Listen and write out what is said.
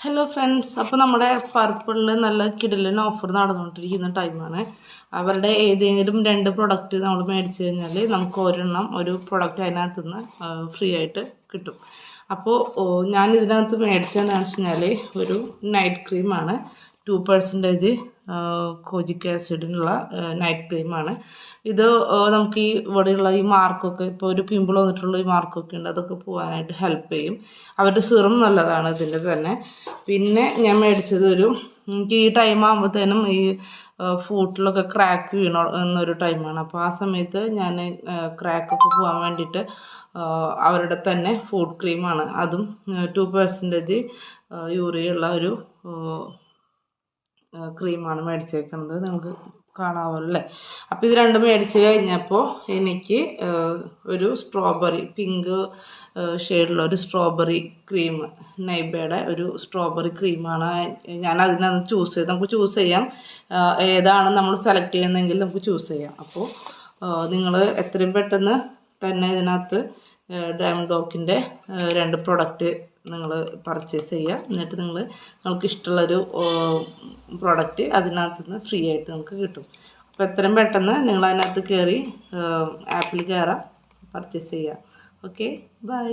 Hello friends അപ്പോൾ നമ്മുടെ പർപ്പിളിൽ നല്ല കിടലിന് ഓഫർ നടന്നുകൊണ്ടിരിക്കുന്ന ടൈമാണ് അവരുടെ ഏതെങ്കിലും രണ്ട് പ്രൊഡക്റ്റ് നമ്മൾ മേടിച്ച് കഴിഞ്ഞാൽ നമുക്ക് ഒരെണ്ണം ഒരു പ്രൊഡക്റ്റ് അതിനകത്ത് നിന്ന് ഫ്രീ ആയിട്ട് കിട്ടും. അപ്പോൾ ഞാൻ ഇതിനകത്ത് മേടിച്ചതെന്ന് വെച്ച് കഴിഞ്ഞാൽ ഒരു നൈറ്റ് ക്രീമാണ് ടു പെർസെന്റേജ് കോജിക് ആസിഡിനുള്ള നൈറ്റ് ക്രീമാണ് ഇത് നമുക്ക് ഈ ഇവിടെയുള്ള ഈ മാർക്കൊക്കെ ഇപ്പോൾ ഒരു പിമ്പിൾ വന്നിട്ടുള്ള ഈ മാർക്കൊക്കെ ഉണ്ട് അതൊക്കെ പോകാനായിട്ട് ഹെൽപ്പ് ചെയ്യും. അവരുടെ സിറും നല്ലതാണ് ഇതിന്റെ തന്നെ. പിന്നെ ഞാൻ മേടിച്ചത് ഒരു എനിക്ക് ഈ ടൈം ആകുമ്പോഴത്തേനും ഈ ഫൂട്ടിലൊക്കെ ക്രാക്ക് വീണോ എന്നൊരു ടൈമാണ് അപ്പോൾ ആ സമയത്ത് ഞാൻ ക്രാക്കൊക്കെ പോകാൻ വേണ്ടിയിട്ട് അവരുടെ തന്നെ ഫുഡ് ക്രീമാണ് അതും ടു പെർസെന്റേജ് യൂറിയുള്ള ഒരു ക്രീമാണ് മേടിച്ചേക്കുന്നത് നിങ്ങൾക്ക് കാണാമല്ലോ അപ്പോൾ ഇത് രണ്ടും മേടിച്ച് കഴിഞ്ഞപ്പോൾ എനിക്ക് ഒരു സ്ട്രോബെറി പിങ്ക് ഷെയ്ഡുള്ള ഒരു സ്ട്രോബെറി ക്രീം നൈബയുടെ ഒരു സ്ട്രോബെറി ക്രീമാണ് ഞാൻ അതിനകത്ത് ചൂസ് ചെയ്ത് നമുക്ക് ചൂസ് ചെയ്യാം. ഏതാണ് നമ്മൾ സെലക്ട് ചെയ്യുന്നതെങ്കിൽ നമുക്ക് ചൂസ് ചെയ്യാം. അപ്പോൾ നിങ്ങൾ എത്രയും പെട്ടെന്ന് തന്നെ ഇതിനകത്ത് ഡയമണ്ട് ഡോക്കിന്റെ രണ്ട് പ്രൊഡക്റ്റ് നിങ്ങൾ പർച്ചേസ് ചെയ്യുക. എന്നിട്ട് നിങ്ങൾ നിങ്ങൾക്ക് ഇഷ്ടമുള്ളൊരു പ്രോഡക്റ്റ് അതിനകത്ത് നിന്ന് ഫ്രീ ആയിട്ട് നിങ്ങൾക്ക് കിട്ടും. അപ്പോൾ എത്രയും പെട്ടെന്ന് നിങ്ങൾ അതിനകത്ത് കയറി ആപ്പിൽ കയറാം പർച്ചേസ് ചെയ്യുക ഓക്കെ ബൈ